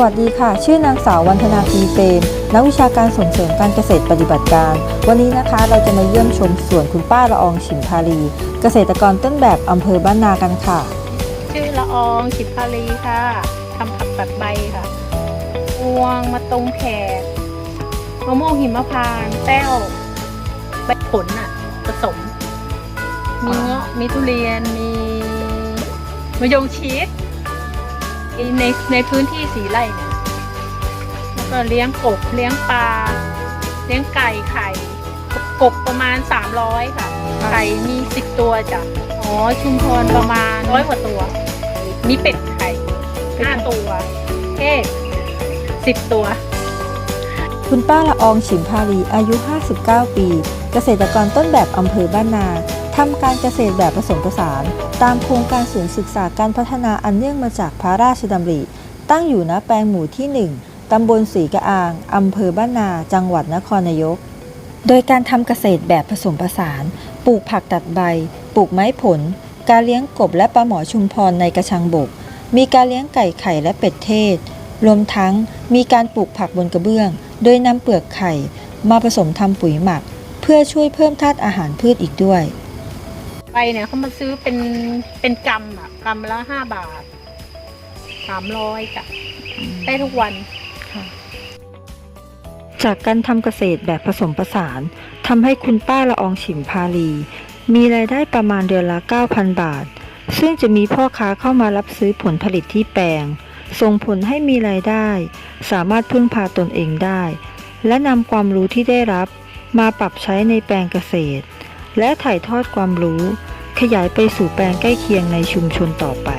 วัสดีค่ะ ชื่อนางสาววันธนาพีเปรมนักวิชาการส่งเสริมการเกษตรปฏิบัติการ วันนี้นะคะเราจะมาเยี่ยมชมสวนคุณป้าละอองฉิมพาลี เกษตรกรต้นแบบอำเภอบ้านนากันค่ะ ชื่อละอองฉิบพาลีค่ะทำผักตัดใบค่ะพวงมาตรงแขกมะม่วงหิมพานต์แต้วใบผลอะผสมมีเงาะมีทุเรียนมีมะยงชีส ในในพื้นที่สีไร่เนี่ยแล้วก็เลี้ยงกบเลี้ยงปลาเลี้ยงไก่ไข่กบประมาณ 300 ค่ะ ไก่มีสิบตัวจ้ะอ๋อชุมพรประมาณร้อยกว่าตัว มีเป็ดไข่ห้าตัวเทศสิบตัว คุณป้าละอองฉิมพาลีอายุ 59 ปี เกษตรกรต้นแบบอำเภอบ้านนาทำการเกษตรแบบผสมผสาน ตามโครงการศูนย์ศึกษาการพัฒนาอันเนื่องมาจากพระราชดำริ ตั้งอยู่ณแปลงหมู่ที่ 1 ตำบลสีกระอาง อำเภอบ้านนา จังหวัดนครนายก โดยการทำเกษตรแบบผสมผสาน ปลูกผักตัดใบ ปลูกไม้ผล การเลี้ยงกบและปลาหมอชุมพรในกระชังบก มีการเลี้ยงไก่ไข่และเป็ดเทศ รวมทั้งมีการปลูกผักบนกระเบื้อง โดยนำเปลือกไข่มาผสมทำปุ๋ยหมัก เพื่อช่วยเพิ่มธาตุอาหารพืชอีกด้วย ไปเนี่ยเขามาซื้อเป็นเป็นกำอะกำละห้าบาทสามร้อยจ้ะได้ทุกวันจากการทำเกษตรแบบผสมผสานทำให้คุณป้าละอองฉิมพาลี มีรายได้ประมาณเดือนละ 9,000 บาท ซึ่งจะมีพ่อค้าเข้ามารับซื้อผลผลิตที่แปลง ส่งผลให้มีรายได้ สามารถพึ่งพาตนเองได้ และนำความรู้ที่ได้รับมาปรับใช้ในแปลงเกษตร และถ่ายทอดความรู้ ขยายไปสู่แปลงใกล้เคียงในชุมชนต่อไป